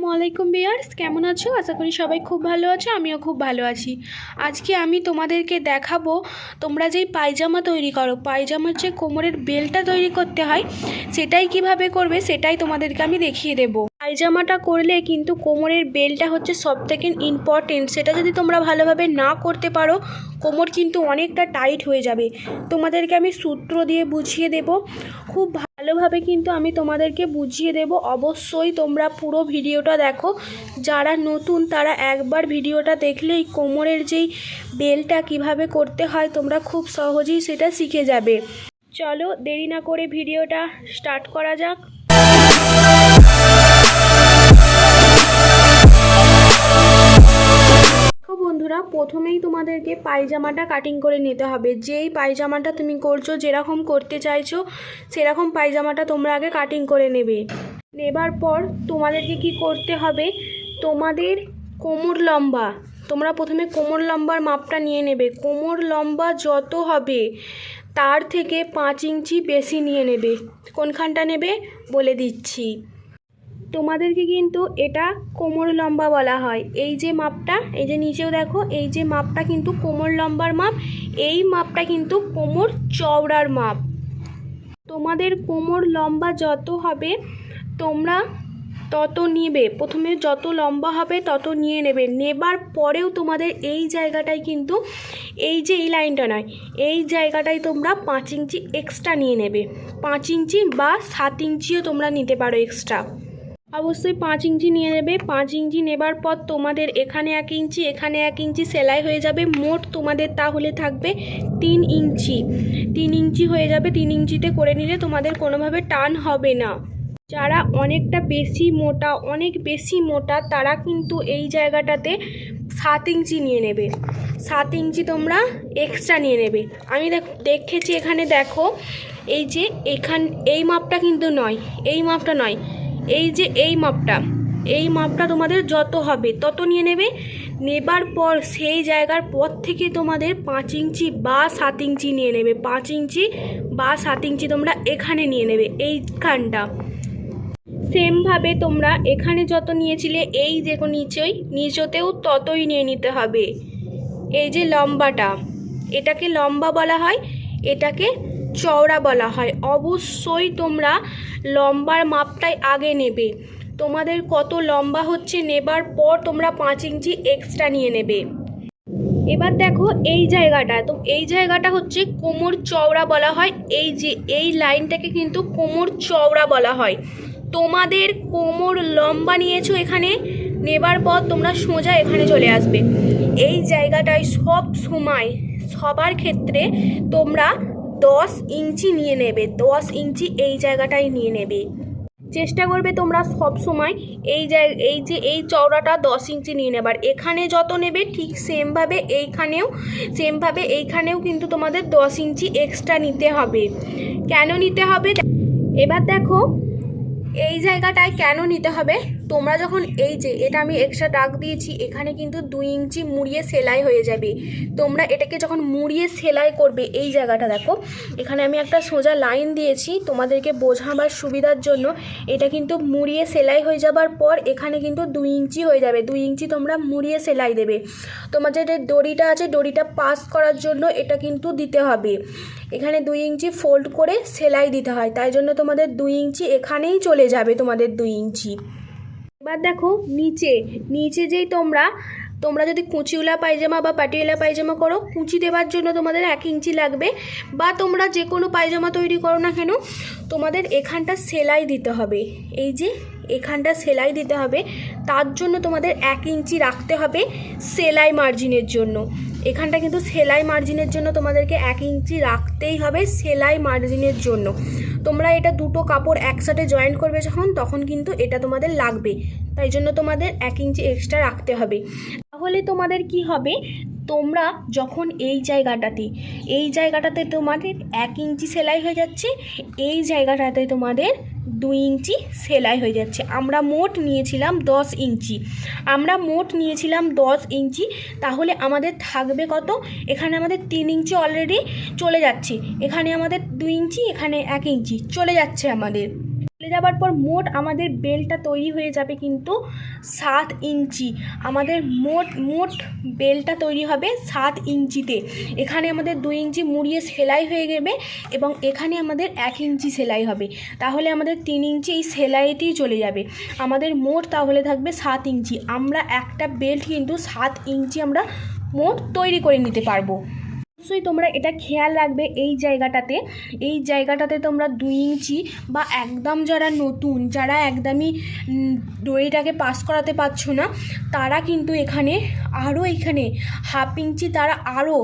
আসসালামু আলাইকুম বিয়ার্স কেমন আছো? আশা করি সবাই খুব ভালো আছো, আমিও খুব ভালো আছি। আজকে আমি তোমাদেরকে দেখাবো তোমরা যেই পায়জামা তৈরি করো। পায়জামার যে কোমরের বেলটা তৈরি করতে হয়, সেটাই কীভাবে করবে সেটাই তোমাদেরকে আমি দেখিয়ে দেবো। পায়জামাটা করলে কিন্তু কোমরের বেলটা হচ্ছে সব থেকে ইম্পর্টেন্ট সেটা যদি তোমরা ভালোভাবে না করতে পারো, কোমর কিন্তু অনেকটা টাইট হয়ে যাবে। তোমাদেরকে আমি সূত্র দিয়ে বুঝিয়ে দেব। খুব ভালোভাবে কিন্তু আমি তোমাদেরকে বুঝিয়ে দেব। অবশ্যই তোমরা পুরো ভিডিওটা দেখো। যারা নতুন, তারা একবার ভিডিওটা দেখলেই কোমরের যেই বেলটা কীভাবে করতে হয়, তোমরা খুব সহজেই সেটা শিখে যাবে। চলো দেরি না করে ভিডিওটা স্টার্ট করা যাক। বন্ধুরা, প্রথমেই তোমাদেরকে পায়জামাটা কাটিং করে নিতে হবে। যেই পায়জামাটা তুমি করছ, যেরকম করতে চাইছো, সেরকম পায়জামাটা তোমরা আগে কাটিং করে নেবে। নেবার পর তোমাদেরকে কি করতে হবে, তোমাদের কোমর লম্বা, তোমরা প্রথমে কোমর লম্বার মাপটা নিয়ে নেবে। কোমর লম্বা যত হবে, তার থেকে পাঁচ ইঞ্চি বেশি নিয়ে নেবে। কোনখানটা নেবে, বলে দিচ্ছি। তোমাদেরকে কিন্তু এটা কোমর লম্বা বলা হয়। এই যে মাপটা, এই যে নিচেও দেখো, এই যে মাপটা কিন্তু কোমর লম্বার মাপ, এই মাপটা কিন্তু কোমর চওড়ার মাপ। তোমাদের কোমর লম্বা যত হবে, তোমরা তত নিবে। প্রথমে যত লম্বা হবে, তত নিয়ে নেবে। নেবার পরেও তোমাদের এই জায়গাটায় কিন্তু, এই যে এই লাইনটা নয়, এই জায়গাটায় তোমরা পাঁচ ইঞ্চি এক্সট্রা নিয়ে নেবে। পাঁচ ইঞ্চি বা সাত ইঞ্চিও তোমরা নিতে পারো এক্সট্রা অবশ্যই পাঁচ ইঞ্চি নিয়ে নেবে। পাঁচ ইঞ্চি নেবার পর তোমাদের এখানে এক ইঞ্চি, এখানে এক ইঞ্চি সেলাই হয়ে যাবে। মোট তোমাদের তাহলে থাকবে তিন ইঞ্চি। তিন ইঞ্চি হয়ে যাবে। তিন ইঞ্চিতে করে নিলে তোমাদের কোনোভাবে টান হবে না। যারা অনেকটা বেশি মোটা, অনেক বেশি মোটা, তারা কিন্তু এই জায়গাটাতে সাত ইঞ্চি নিয়ে নেবে। সাত ইঞ্চি তোমরা এক্সট্রা নিয়ে নেবে। আমি দেখ, দেখেছি এখানে দেখো, এই যে এখান, এই মাপটা কিন্তু নয়, এই মাপটা নয়। এই যে এই মাপটা এই মাপটা তোমাদের যত হবে তত নিয়ে নেবে। নেবার পর সেই জায়গার পর থেকে তোমাদের পাঁচ ইঞ্চি বা সাত ইঞ্চি নিয়ে নেবে। পাঁচ ইঞ্চি বা সাত ইঞ্চি তোমরা এখানে নিয়ে নেবে, এইখানটা। সেমভাবে তোমরা এখানে যত নিয়েছিলে, এই যে নিচেই, নিচতেও ততই নিয়ে নিতে হবে। এই যে লম্বাটা, এটাকে লম্বা বলা হয়, এটাকে চওড়া বলা হয়। অবশ্যই তোমরা লম্বার মাপটাই আগে নেবে। তোমাদের কত লম্বা হচ্ছে নেবার পর তোমরা পাঁচ ইঞ্চি এক্সট্রা নিয়ে নেবে। এবার দেখো এই জায়গাটা। তো এই জায়গাটা হচ্ছে কোমর চওড়া বলা হয়। এই যে, এই লাইনটাকে কিন্তু কোমর চওড়া বলা হয়। তোমাদের কোমর লম্বা নিয়েছো এখানে, নেবার পর তোমরা সোজা এখানে চলে আসবে। এই জায়গাটায় সব সময়, সবার ক্ষেত্রে তোমরা দশ ইঞ্চি নিয়ে নেবে, দশ ইঞ্চি এই জায়গাটায় নিয়ে নেবে। চেষ্টা করবে তোমরা সব সময় এই এই যে এই চওড়াটা দশ ইঞ্চি নিয়ে নেবার। এখানে যত নেবে ঠিক সেমভাবে এইখানেও সেমভাবে এইখানেও কিন্তু তোমাদের দশ ইঞ্চি এক্সট্রা নিতে হবে। কেন নিতে হবে? এবার দেখো, এই জায়গাটায় কেন নিতে হবে? তোমরা যখন এই যে, এটা আমি এক্সট্রা দাগ দিয়েছি, এখানে কিন্তু দুই ইঞ্চি মুড়িয়ে সেলাই হয়ে যাবে। তোমরা এটাকে যখন মুড়িয়ে সেলাই করবে এই জায়গাটা দেখো, এখানে আমি একটা সোজা লাইন দিয়েছি তোমাদেরকে বোঝাবার সুবিধার জন্য। এটা কিন্তু মুড়িয়ে সেলাই হয়ে যাবার পর এখানে কিন্তু দুই ইঞ্চি হয়ে যাবে। দুই ইঞ্চি তোমরা মুড়িয়ে সেলাই দেবে। তোমার যে দড়িটা আছে, দড়িটা পাস করার জন্য এটা কিন্তু দিতে হবে। এখানে দুই ইঞ্চি ফোল্ড করে সেলাই দিতে হয়। তাই জন্য তোমাদের দুই ইঞ্চি এখানেই চলে যাবে তোমাদের দুই ইঞ্চি। এবার দেখো নিচে নিচে যেই তোমরা তোমরা যদি কুচিওলা পায়জামা বা পাটিওলা পায়জামা করো, কুচি দেওয়ার জন্য তোমাদের এক ইঞ্চি লাগবে বা তোমরা যে কোনো পায়জামা তৈরি করো না কেন, তোমাদের এখানটা সেলাই দিতে হবে। এই যে এখানটা সেলাই দিতে হবে, তার জন্য তোমাদের এক ইঞ্চি রাখতে হবে সেলাই মার্জিনের জন্য। এখানটা কিন্তু সেলাই মার্জিনের জন্য তোমাদেরকে এক ইঞ্চি রাখতেই হবে সেলাই মার্জিনের জন্য। তোমরা এটা দুটো কাপড় একসাথে জয়েন্ট করবে যখন, তখন কিন্তু এটা তোমাদের লাগবে। তাই জন্য তোমাদের এক ইঞ্চি এক্সট্রা রাখতে হবে। তাহলে তোমাদের কি হবে? তোমরা যখন এই জায়গাটাতে এই জায়গাটাতে তোমাদের এক ইঞ্চি সেলাই হয়ে যাচ্ছে, এই জায়গাটাতে তোমাদের দুই ইঞ্চি সেলাই হয়ে যাচ্ছে। আমরা মোট নিয়েছিলাম দশ ইঞ্চি। আমরা মোট নিয়েছিলাম দশ ইঞ্চি, তাহলে আমাদের থাকবে কত? এখানে আমাদের তিন ইঞ্চি অলরেডি চলে যাচ্ছে। এখানে আমাদের দুই ইঞ্চি, এখানে এক ইঞ্চি চলে যাচ্ছে আমাদের। যাবার পর মোট আমাদের বেলটা তৈরি হয়ে যাবে কিন্তু সাত ইঞ্চি। আমাদের মোট মোট বেলটা তৈরি হবে সাত ইঞ্চিতে। এখানে আমাদের দুই ইঞ্চি মুড়িয়ে সেলাই হয়ে গেবে এবং এখানে আমাদের এক ইঞ্চি সেলাই হবে। তাহলে আমাদের তিন ইঞ্চি এই সেলাইতেই চলে যাবে। আমাদের মোট তাহলে থাকবে সাত ইঞ্চি। আমরা একটা বেল্ট কিন্তু সাত ইঞ্চি আমরা মোট তৈরি করে নিতে পারব। অবশ্যই তোমরা এটা খেয়াল রাখবে এই জায়গাটাতে। এই জায়গাটাতে তোমরা দুই ইঞ্চি বা একদম যারা নতুন, যারা একদমই দড়িটাকে পাস করাতে পারছ না, তারা কিন্তু এখানে আরও এখানে হাফ ইঞ্চি তারা আরও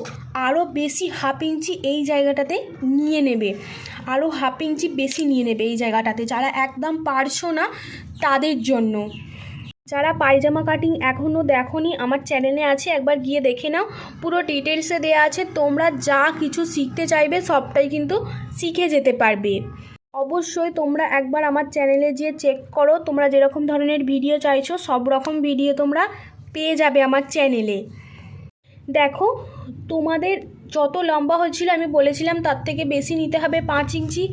আরও বেশি হাফ ইঞ্চি এই জায়গাটাতে নিয়ে নেবে। আরও হাফ ইঞ্চি বেশি নিয়ে নেবে এই জায়গাটাতে, যারা একদম পারছ না তাদের জন্য। যারা পায়জামা কাটিং এখনও দেখোনি, আমার চ্যানেলে আছে, একবার গিয়ে দেখে নাও। পুরো ডিটেলসে দেওয়া আছে, তোমরা যা কিছু শিখতে চাইবে, সবটাই কিন্তু শিখে যেতে পারবে। অবশ্যই তোমরা একবার আমার চ্যানেলে গিয়ে চেক করো, তোমরা যেরকম ধরনের ভিডিও চাইছো, সব রকম ভিডিও তোমরা পেয়ে যাবে আমার চ্যানেলে। দেখো, তোমাদের যত লম্বা হয়েছিল আমি বলেছিলাম তার থেকে বেশি নিতে হবে পাঁচ ইঞ্চি।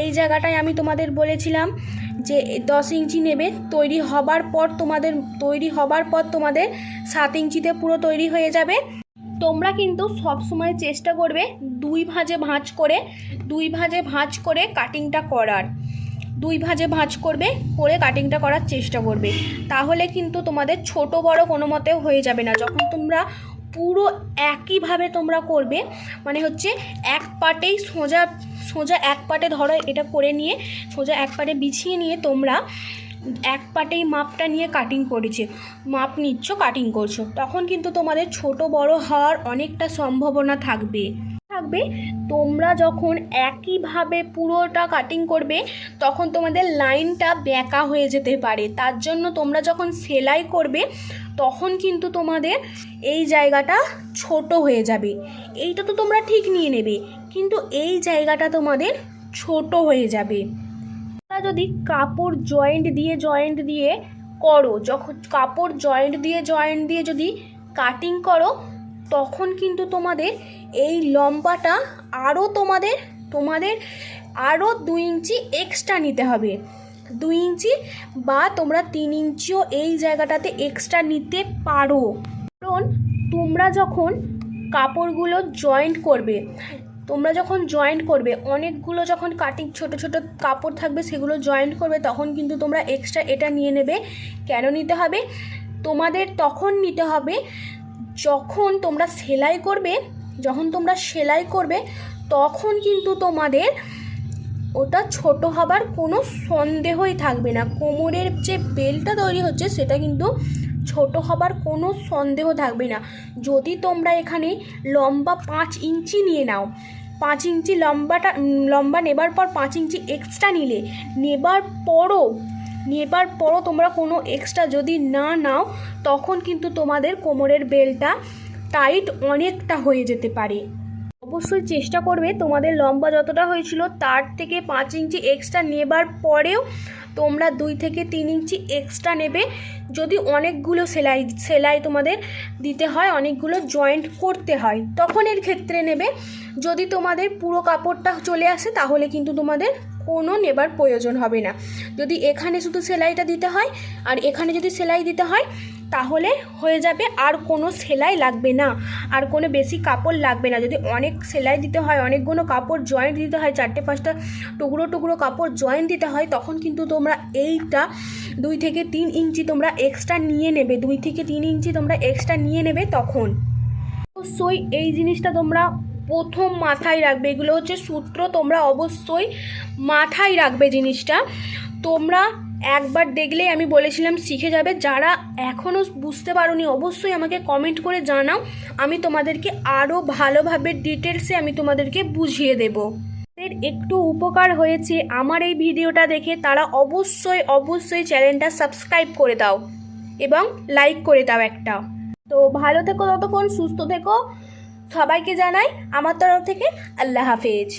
এই জায়গাটায় আমি তোমাদের বলেছিলাম যে দশ ইঞ্চি নেবে। তৈরি হবার পর তোমাদের, তৈরি হবার পর তোমাদের সাত ইঞ্চিতে পুরো তৈরি হয়ে যাবে। তোমরা কিন্তু সব সময় চেষ্টা করবে দুই ভাঁজে ভাঁজ করে, দুই ভাঁজে ভাঁজ করে কাটিংটা করার। দুই ভাঁজে ভাঁজ করবে, করে কাটিংটা করার চেষ্টা করবে। তাহলে কিন্তু তোমাদের ছোট বড় কোনো মতেও হয়ে যাবে না। যখন তোমরা পুরো একইভাবে তোমরা করবে। মানে হচ্ছে এক পাটেই সোজা সোজা এক পাটে ধরো এটা করে নিয়ে, সোজা এক পাটে বিছিয়ে নিয়ে তোমরা এক পাটেই মাপটা নিয়ে কাটিং করেছে। মাপ নিচ্ছ কাটিং করছ। তখন কিন্তু তোমাদের ছোট, বড় হওয়ার অনেকটা সম্ভাবনা থাকবে। থাকবে, তোমরা যখন একইভাবে পুরোটা কাটিং করবে, তখন তোমাদের লাইনটা বেঁকা হয়ে যেতে পারে। তার জন্য তোমরা যখন সেলাই করবে তখন কিন্তু তোমাদের এই জায়গাটা ছোট হয়ে যাবে। এইটা তো তোমরা ঠিক নিয়ে নেবে, কিন্তু এই জায়গাটা তোমাদের ছোট হয়ে যাবে। তোমরা যদি কাপড় জয়েন্ট দিয়ে জয়েন্ট দিয়ে করো, যখন কাপড় জয়েন্ট দিয়ে জয়েন্ট দিয়ে যদি কাটিং করো, তখন কিন্তু তোমাদের এই লম্বাটা আরও তোমাদের তোমাদের আরও দুই ইঞ্চি এক্সট্রা নিতে হবে। দুই ইঞ্চি বা তোমরা তিন ইঞ্চিও এই জায়গাটাতে এক্সট্রা নিতে পারো। কারণ তোমরা যখন কাপড়গুলো জয়েন্ট করবে, তোমরা যখন জয়েন্ট করবে, অনেকগুলো যখন কাটিং ছোট ছোট কাপড় থাকবে সেগুলো জয়েন্ট করবে, তখন কিন্তু তোমরা এক্সট্রা এটা নিয়ে নেবে। কেন নিতে হবে? তোমাদের তখন নিতে হবে যখন তোমরা সেলাই করবে, যখন তোমরা সেলাই করবে, তখন কিন্তু তোমাদের ওটা ছোট হবার কোনো সন্দেহই থাকবে না। কোমরের যে বেলটা তৈরি হচ্ছে সেটা কিন্তু ছোট হবার কোনো সন্দেহ থাকবে না। যদি তোমরা এখানে লম্বা পাঁচ ইঞ্চি নিয়ে নাও, পাঁচ ইঞ্চি লম্বাটা, লম্বা নেবার পর পাঁচ ইঞ্চি এক্সট্রা নিলে, নেবার পরও নেবার পরও তোমরা কোনো এক্সট্রা যদি না নাও, তখন কিন্তু তোমাদের কোমরের বেলটা টাইট অনেকটা হয়ে যেতে পারে। অবশ্যই চেষ্টা করবে তোমাদের লম্বা যতটা হয়েছিল তার থেকে পাঁচ ইঞ্চি এক্সট্রা নেবার পরেও তোমরা দুই থেকে তিন ইঞ্চি এক্সট্রা নেবে। যদি অনেকগুলো সেলাই সেলাই তোমাদের দিতে হয়, অনেকগুলো জয়েন্ট করতে হয়, তখন এর ক্ষেত্রে নেবে। যদি তোমাদের পুরো কাপড়টা চলে আসে, তাহলে কিন্তু তোমাদের কোনো নেবার প্রয়োজন হবে না। যদি এখানে শুধু সেলাইটা দিতে হয়, আর এখানে যদি সেলাই দিতে হয় তাহলে হয়ে যাবে আর কোনো সেলাই লাগবে না। আর কোনো বেশি কাপড় লাগবে না। যদি অনেক সেলাই দিতে হয়, অনেকগুলো কাপড় জয়েন্ট দিতে হয়, চারটে পাঁচটা টুকরো টুকরো কাপড় জয়েন্ট দিতে হয়, তখন কিন্তু তোমরা এইটা দুই থেকে তিন ইঞ্চি তোমরা এক্সট্রা নিয়ে নেবে। দুই থেকে তিন ইঞ্চি তোমরা এক্সট্রা নিয়ে নেবে তখন। অবশ্যই এই জিনিসটা তোমরা প্রথম মাথায় রাখবে। এগুলো হচ্ছে সূত্র, তোমরা অবশ্যই মাথায় রাখবে জিনিসটা। তোমরা একবার দেখলেই আমি বলেছিলাম শিখে যাবে। যারা এখনও বুঝতে পারোনি, অবশ্যই আমাকে কমেন্ট করে জানাও। আমি তোমাদেরকে আরও ভালোভাবে ডিটেলসে আমি তোমাদেরকে বুঝিয়ে দেবো। যাদের একটু উপকার হয়েছে আমার এই ভিডিওটা দেখে। তারা অবশ্যই অবশ্যই চ্যানেলটা সাবস্ক্রাইব করে দাও এবং লাইক করে দাও একটা। তো ভালো থেকো ততক্ষণ, সুস্থ থেকো। সবাইকে জানাই আমার তরফ থেকে আল্লাহ হাফেজ।